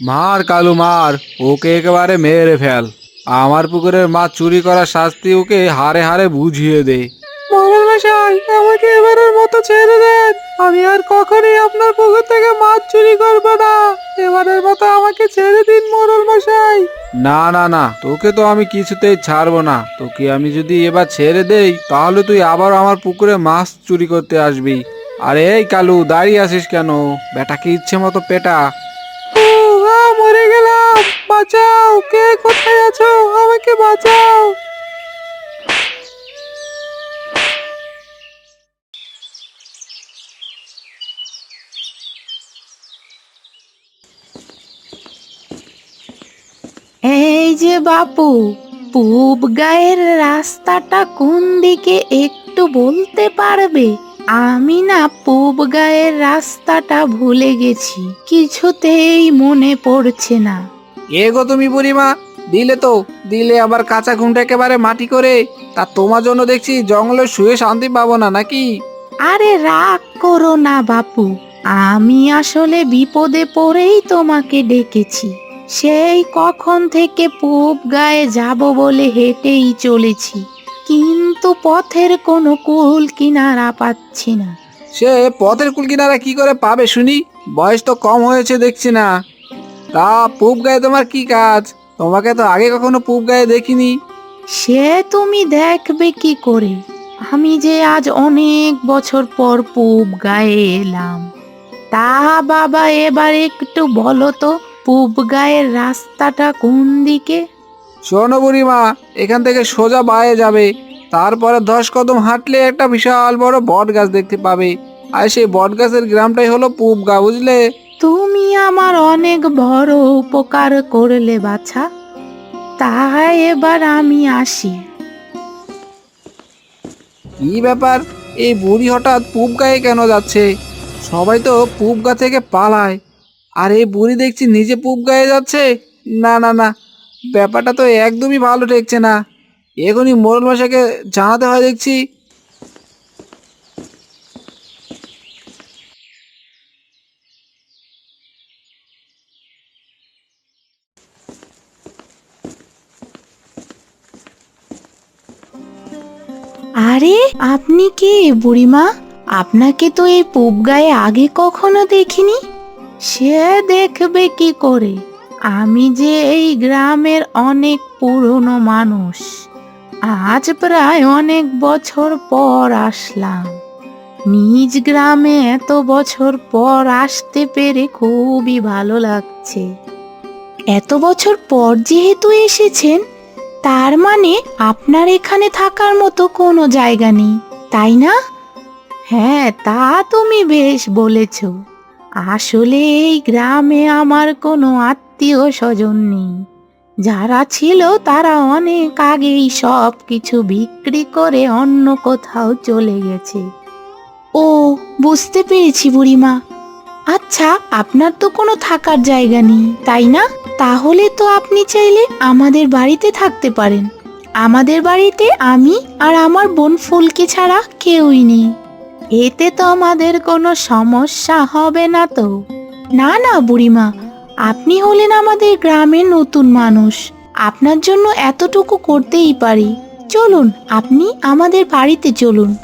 মার কালু মার ওকে একেবারে মেরে ফেল। আমার পুকুরের মাছ চুরি করার শাস্তি ওকে হারে হারে বুঝিয়ে দে। মশাই আমাকে এবারের মতো ছেড়ে দেন। আমি আর কখনোই আপনার পুকুর থেকে মাছ চুরি করব না। এবারের মতো আমাকে ছেড়ে দিন মশাই। না না না তোকে তো আমি কিছুতেই ছাড়বো না। তোকে আমি যদি এবার ছেড়ে দেই তাহলে তুই আবার আমার পুকুরে মাছ চুরি করতে আসবি। আরে এই কালু দাঁড়িয়ে আসিস কেন? বেটাকে ইচ্ছে মতো পেটা। গেলাম। বাঁচাও, কে কোথায় আছো? আমাকে বাঁচাও। এই যে বাপু, পূব গায়ের রাস্তাটা কোন দিকে একটু বলতে পারবে? আমি না পূব গায়ের রাস্তাটা ভুলে গেছি কিছুতেই মনে পড়ছে না। এ গো তুমি বুড়িমা দিলে তো দিলে আবার কাঁচা ঘুমটা একেবারে মাটি করে। তা তোমার জন্য দেখছি জঙ্গলে শুয়ে শান্তি পাবো না নাকি? আরে রাগ করো না বাপু আমি আসলে বিপদে পড়েই তোমাকে ডেকেছি। সেই কখন থেকে পূব গায়ে যাব বলে হেঁটেই চলেছি। কিন্তু পথের কোনো কুল কিনারা পাচ্ছি না। সে পথের কুল কিনারা কি করে পাবে শুনি? বয়স তো কম হয়েছে দেখছি না। তা পুব গায়ে তোমার কি কাজ? তোমাকে তো আগে কখনো পুব গায়ে দেখিনি। সে তুমি দেখবে কি করে? আমি যে আজ অনেক বছর পর পুব গায়ে এলাম। তা বাবা এবার একটু বলো তো পুব গায়ের রাস্তাটা কোন দিকে? শোনো বুড়িমা এখান থেকে সোজা বায়ে যাবে। তারপরে দশ কদম হাঁটলে একটা বিশাল বড় বট গাছ দেখতে পাবে। আর সেই বট গাছের গ্রামটাই হলো পুব গা বুঝলে? তুমি আমার অনেক বড় উপকার করলে বাছা। তাই এবার আমি আসি। কি ব্যাপার? এই বুড়ি হঠাৎ পুব গায়ে কেন যাচ্ছে? সবাই তো পুব গা থেকে পালায়। আর এই বুড়ি দেখছি নিজে পুব গায়ে যাচ্ছে? না না না। ব্যাপারটা তো একদমই ভালো ঠেকছে না। এখনই মোরল মশাইকে জানাতে হয় দেখছি। আরে, আপনি কে বুড়িমা? আপনাকে তো এই পূব গায়ে আগে কখনো দেখিনি। সে দেখবে কি করে? আমি যে এই গ্রামের অনেক পুরনো মানুষ। আজ প্রায় অনেক বছর পর আসলাম। নিজ গ্রামে এত বছর পর আসতে পেরে খুবই ভালো লাগছে। এত বছর পর যেহেতু এসেছেন, তার মানে আপনার এখানে থাকার মতো কোনো জায়গা নেই, তাই না? হ্যাঁ তা তুমি বেশ বলেছ। আসলে এই গ্রামে আমার কোনো আত্মীয় স্বজন নেই। যারা ছিল তারা অনেক আগেই সব কিছু বিক্রি করে অন্য কোথাও চলে গেছে। ও, বুঝতে পেরেছি বুড়িমা। আচ্ছা আপনার তো কোনো থাকার জায়গা নেই, তাই না? তাহলে তো আপনি চাইলে আমাদের বাড়িতে থাকতে পারেন। আমাদের বাড়িতে আমি আর আমার বোন ফুলকি ছাড়া কেউই নেই। এতে তো আমাদের কোনো সমস্যা হবে না তো। না না বুড়িমা আপনি হলেন আমাদের গ্রামের নতুন মানুষ। আপনার জন্য এতটুকু করতেই পারি। চলুন, আপনি আমাদের বাড়িতে চলুন।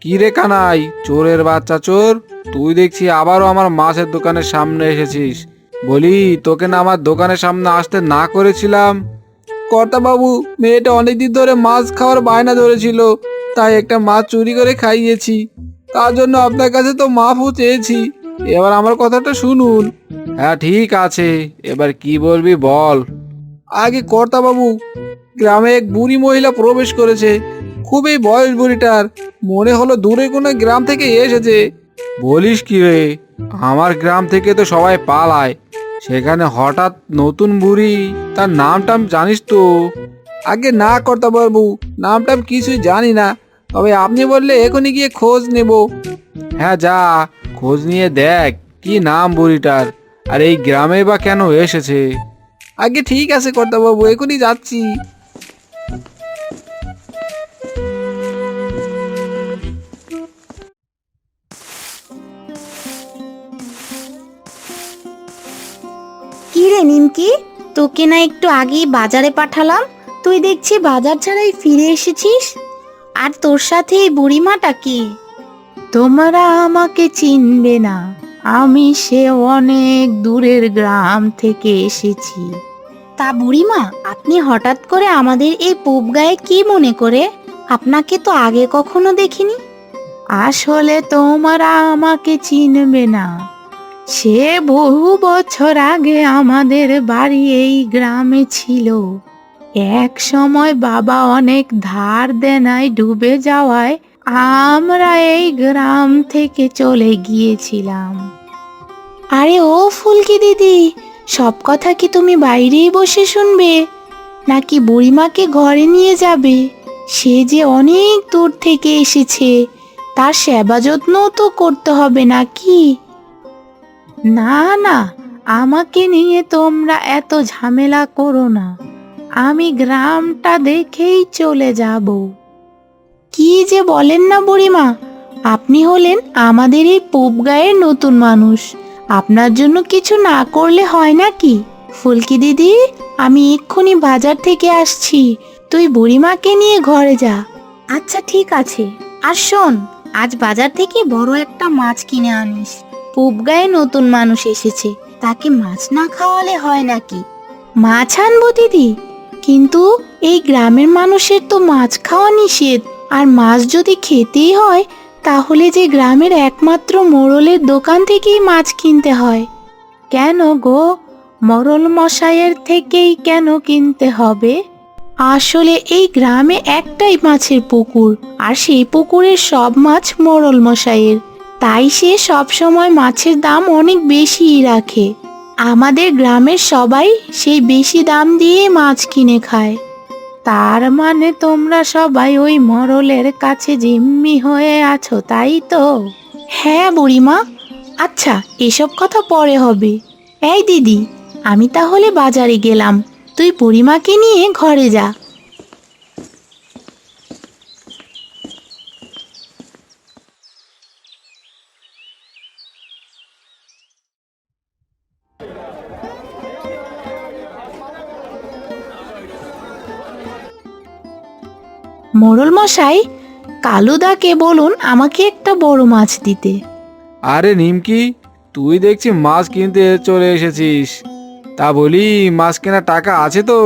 কি রে কানাই? চোরের বাচ্চা চোর? তুই দেখছি আবারও আমার মাছের দোকানের সামনে এসেছিস। বলি, তোকে না আমার দোকানের সামনে আসতে না করেছিলাম? কর্তা বাবু মেয়েটা অনেকদিন ধরে মাছ খাওয়ার বায়না ধরেছিল তাই একটা মাছ চুরি করে খাইয়েছি। তার জন্য আপনার কাছে তো মাফও চেয়েছি। এবার আমার কথাটা শুনুন। হ্যাঁ ঠিক আছে। এবার কি বলবি বল। আগে কর্তা বাবু গ্রামে এক বুড়ি মহিলা প্রবেশ করেছে। খুবই বয়স বুড়িটার। মনে হলো দূরে কোনো গ্রাম থেকে এসেছে। বলিস কি রে? আমার গ্রাম থেকে তো সবাই পালায়। সেখানে হঠাৎ নতুন বুড়ি, তার নামটাম জানিস তো? আগে না করতে বাবু, নামটাম কিছুই জানি না, তবে আপনি বললে এখনই গিয়ে খোঁজ নেব। হ্যাঁ যা, খোঁজ নিয়ে দেখ, কি নাম বুড়িটার, আর এই গ্রামে বা কেন এসেছে? আগে ঠিক আছে কর্তাবাবু এখনই যাচ্ছি। তোকে না একটু আগেই বাজারে পাঠালাম। তুই দেখছি বাজার ছাড়াই ফিরে এসেছিস। আর তোর সাথে এই বুড়িমাটা কি? তোমরা আমাকে চিনবে না। আমি সে অনেক দূরের গ্রাম থেকে এসেছি। তা বুড়িমা আপনি হঠাৎ করে আমাদের এই পূব গায়ে কি মনে করে? আপনাকে তো আগে কখনো দেখিনি। আসলে তোমরা আমাকে চিনবে না। সে বহু বছর আগে আমাদের বাড়ি এই গ্রামে ছিল। এক সময় বাবা অনেক ধার দেনায় ডুবে যাওয়ায় আমরা এই গ্রাম থেকে চলে গিয়েছিলাম। আরে ও ফুলকি দিদি, সব কথা কি তুমি বাইরেই বসে শুনবে? নাকি বুড়িমাকে ঘরে নিয়ে যাবে? সে যে অনেক দূর থেকে এসেছে, তার সেবা যত্নও তো করতে হবে নাকি? না না, আমাকে নিয়ে তোমরা এত ঝামেলা করো না। আমি গ্রামটা দেখেই চলে যাব। কি যে বলেন না বুড়িমা, আপনি হলেন আমাদের এই পোপ গায়ের নতুন মানুষ। আপনার জন্য কিছু না করলে হয় নাকি? ফুলকি দিদি, আমি এক্ষুনি বাজার থেকে আসছি। তুই বুড়িমাকে নিয়ে ঘরে যা। আচ্ছা ঠিক আছে। আর শোন, আজ বাজার থেকে বড় একটা মাছ কিনে আনিস। পূব গায়ে নতুন মানুষ এসেছে। তাকে মাছ না খাওয়ালে হয় নাকি? মাছ আনব দিদি। কিন্তু এই গ্রামের মানুষের তো মাছ খাওয়া নিষেধ। আর মাছ যদি খেতেই হয়, তাহলে যে গ্রামের একমাত্র মোড়লের দোকান থেকেই মাছ কিনতে হয়। কেন গো? মোড়ল মশাইয়ের থেকেই কেন কিনতে হবে? আসলে এই গ্রামে একটাই মাছের পুকুর, আর সেই পুকুরের সব মাছ মোড়ল মশাইয়ের। তাই সে সবসময় মাছের দাম অনেক বেশিই রাখে। আমাদের গ্রামের সবাই সেই বেশি দাম দিয়ে মাছ কিনে খায়। তার মানে তোমরা সবাই ওই মরলের কাছে জিম্মি হয়ে আছো, তাই তো? হ্যাঁ বুড়িমা। আচ্ছা এসব কথা পরে হবে। এই দিদি, আমি তাহলে বাজারে গেলাম। তুই বুড়িমাকে নিয়ে ঘরে যা। মোড়ল মশাই কালুদাকে বলুন আমাকে একটা বড় মাছ দিতে। আরে নিমকি তুই দেখছি মাছ কিনতে চলে এসেছিস। তা বলি মাছ কেনার টাকা আছে তো?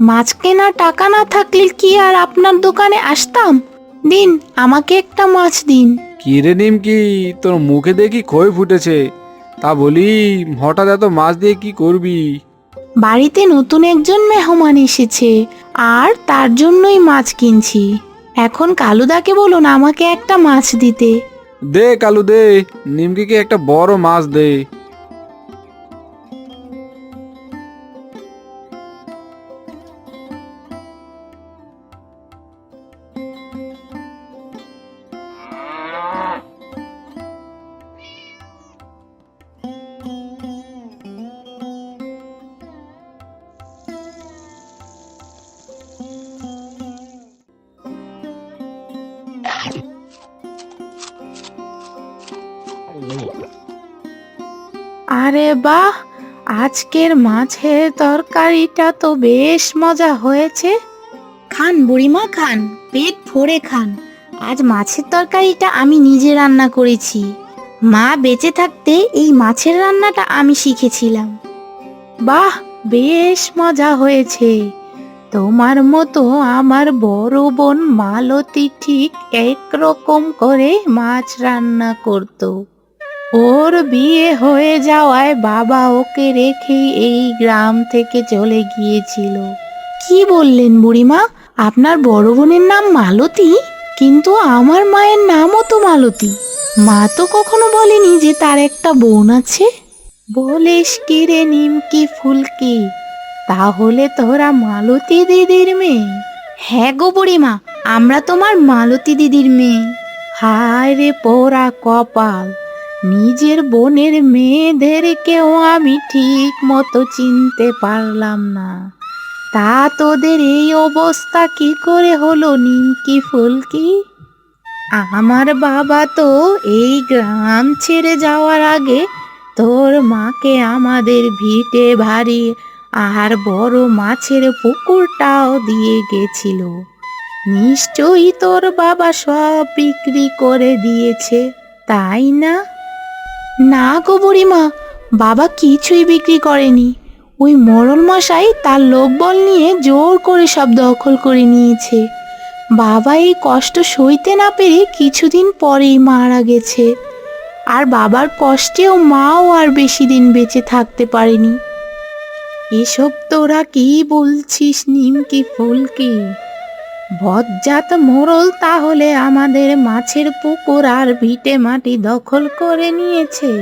মাছ কেনার টাকা না থাকলে কি আর আপনার দোকানে আসতাম? দিন আমাকে একটা মাছ দিন। কি রে নিমকি তোর মুখে দেখি খই ফুটেছে। তা বলি হঠাৎ এত মাছ দিয়ে কি করবি? বাড়িতে নতুন একজন মেহমান এসেছে, আর তার জন্যই মাছ কিনছি। এখন কালুদাকে বলুন আমাকে একটা মাছ দিতে। দে কালু দে নিমকিকে একটা বড় মাছ দে। আরে বাহ আজকের মাছের তরকারিটা তো বেশ মজা হয়েছে। খান বুড়িমা খান পেট ভরে খান। আজ মাছের তরকারিটা আমি নিজে রান্না করেছি। মা বেঁচে থাকতে এই মাছের রান্নাটা আমি শিখেছিলাম। বাহ বেশ মজা হয়েছে। তোমার মতো আমার বড় বোন মালতী ঠিক একরকম করে মাছ রান্না করতো। ওর বিয়ে হয়ে যাওয়ায় বাবা ওকে রেখে এই গ্রাম থেকে চলে গিয়েছিল। কি বললেন বুড়িমা? আপনার বড় বোনের নাম মালতী, কিন্তু আমার মায়ের নামও তো মালতী। মা তো কখনো বলেনি যে তার একটা বোন আছে। বলিস কি রে নিমকি ফুলকি? তাহলে তোরা মালতী দিদির মেয়ে। হ্যাঁ গো বুড়িমা, আমরা তোমার মালতী দিদির মেয়ে। হায় রে পোড়া কপাল। নিজের বোনের মেয়েদেরকেও আমি ঠিক মতো চিনতে পারলাম না। তা তোদের এই অবস্থা কি করে হলো, নিমকি ফুলকি? আমার বাবা তো এই গ্রাম ছেড়ে যাওয়ার আগে তোর মাকে আমাদের ভিটে ভারী আর বড় মাছের পুকুরটাও দিয়ে গেছিল। নিশ্চয়ই তোর বাবা সব বিক্রি করে দিয়েছে, তাই না? না গো বুড়িমা, বাবা কিছুই বিক্রি করেনি। ওই মোড়ল মশাই তার লোকবল নিয়ে জোর করে সব দখল করে নিয়েছে। বাবা এই কষ্ট সইতে না পেরে কিছুদিন পরেই মারা গেছে। আর বাবার কষ্টেও মাও আর বেশি দিন বেঁচে থাকতে পারেনি। এসব তোরা কি বলছিস, নিমকি ফুলকি? বজ্জাত মোড়ল তাহলে আমাদের মাছের পুকুর আর ভিটে মাটি দখল করে নিয়েছে।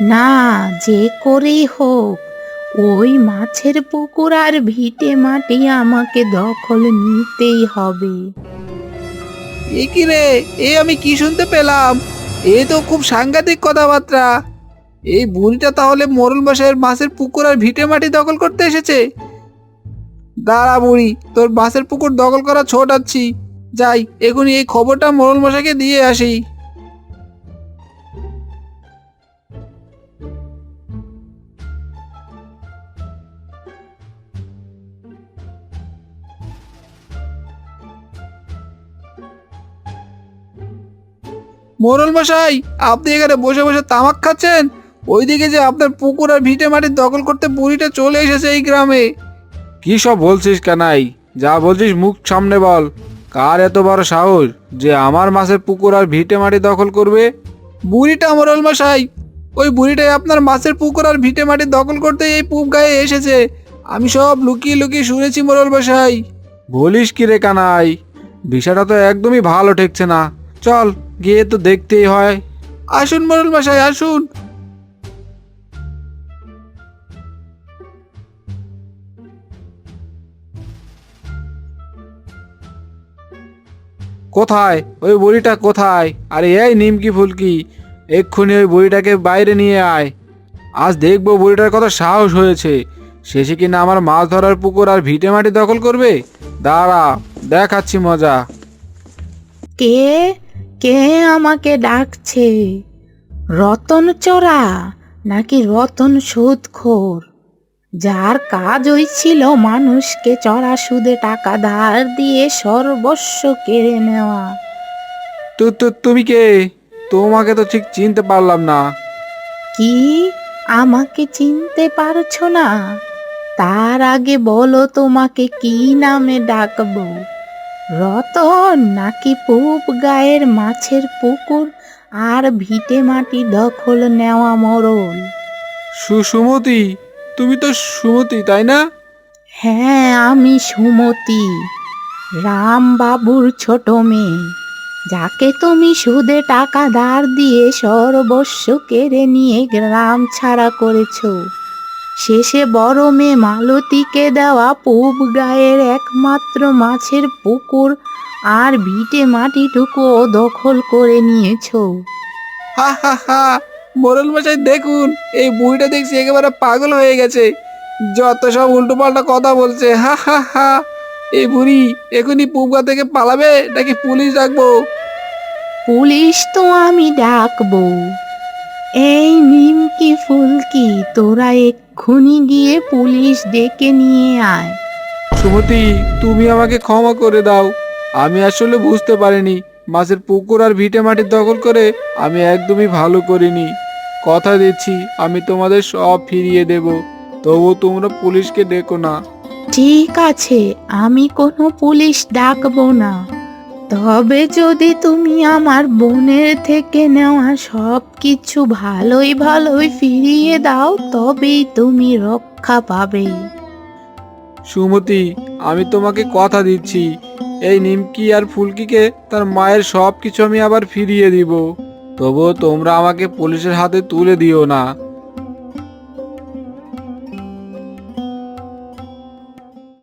না, যে করেই হোক, ওই মাছের পুকুর আর ভিটে মাটি আমাকে দখল নিতেই হবে। এ কি রে? এ আমি কি শুনতে পেলাম? এ তো খুব সাংঘাতিক কথাবার্তা। এই বুড়িটা তাহলে মোরল বাসায়ের মাছের পুকুর আর ভিটে মাটি দখল করতে এসেছে? দাঁড়া বুড়ি, তোর মাছের পুকুর দখল করা ছোটাচ্ছি। যাই এখনই এই খবরটা মোরল মশাইকে দিয়ে আসি। মোরল মশাই, আপনি এখানে বসে বসে তামাক খাচ্ছেন? ওইদিকে যে আপনার পুকুর আর ভিটে মাটির দখল করতে বুড়িটা চলে এসেছে এই গ্রামে। কি সব বলছিস কানাই? যা বলছিস মুখ সামনে বল। কার এত বড় সাহস যে আমার মাছের পুকুর আর ভিটে মাটি দখল করবে? বুড়িটা মোরল মশাই, ওই বুড়িটাই আপনার মাছের পুকুর আর ভিটে মাটি দখল করতে এই পুব গায়ে এসেছে। আমি সব লুকিয়ে লুকিয়ে শুনেছি মোরল মশাই। বলিস কি রে কানাই? বিষয়টা তো একদমই ভালো ঠেকছে না। চল, গিয়ে তো দেখতেই হয়। আসুন মোরল মশাই, আসুন। কোথায়? ওই বুড়িটা কোথায়? আরে এই নিমকি ফুলকি, এক্ষুনি ওই বুড়িটাকে বাইরে নিয়ে আয়। আজ দেখব বুড়িটার কত সাহস হয়েছে। শেষে কিনা আমার মাছ ধরার পুকুর আর ভিটে মাটি দখল করবে? দাঁড়া, দেখাচ্ছি মজা। কে? কে আমাকে ডাকছে? রতন চোরা নাকি রতন সুদখোর? যার কাজ ওই ছিল মানুষকে চড়া সুদে টাকা ধার দিয়ে সর্বস্ব কেড়ে নেওয়া। তো তো তুমি কে? তোমাকে তো ঠিক চিনতে পারলাম না। কি? আমাকে চিনতে পারছ না? তার আগে বলো তোমাকে কি নামে ডাকবো? রতন নাকি পুপ গায়ের মাছের পুকুর আর ভিটে মাটি দখল নেওয়া মরল সুসুমতি তুমি তো সুমতি তাই না? হ্যাঁ আমি সুমতি রামবাবুর ছোট মেয়ে। যাকে তুমি সুদে টাকা ধার দিয়ে সর্বস্ব কেড়ে নিয়ে গ্রাম ছাড়া করেছ শেষে বড় মেয়ে মালতীকে দেওয়া পুব গায়ের একমাত্র মাছের পুকুর আর ভিটে মাটিটুকুও দখল করে নিয়েছো। হা হা হা মোরল মশাই দেখুন এই বুড়িটা দেখছি একেবারে পাগল হয়ে গেছে। যত সব উল্টো পাল্টা কথা বলছে হা হা হা। এই বুড়ি এখনই পুবগা থেকে পালাবে নাকি পুলিশ ডাকবো? পুলিশ তো আমি ডাকবো। এই নিমকি ফুলকি তোরা এক্ষুনি গিয়ে পুলিশ ডেকে নিয়ে আয়। সুমতি তুমি আমাকে ক্ষমা করে দাও। আমি আসলে বুঝতে পারিনি মাছের পুকুর আর ভিটে মাটির দখল করে আমি একদমই ভালো করিনি। কথা দিচ্ছি আমি তোমাদের সব ফিরিয়ে দেব। তবু তোমরা পুলিশকে ডেকো না। ঠিক আছে আমি কোনো পুলিশ ডাকবো না। তবে যদি তুমি আমার বোনের থেকে নেওয়া সব কিছু ভালোই ভালোই ফিরিয়ে দাও তবেই তুমি রক্ষা পাবে। সুমতি আমি তোমাকে কথা দিচ্ছি। এই নিমকি আর ফুলকিকে তার মায়ের সব কিছু আমি আবার ফিরিয়ে দিব। তবুও তোমরা আমাকে পুলিশের হাতে তুলে দিও না।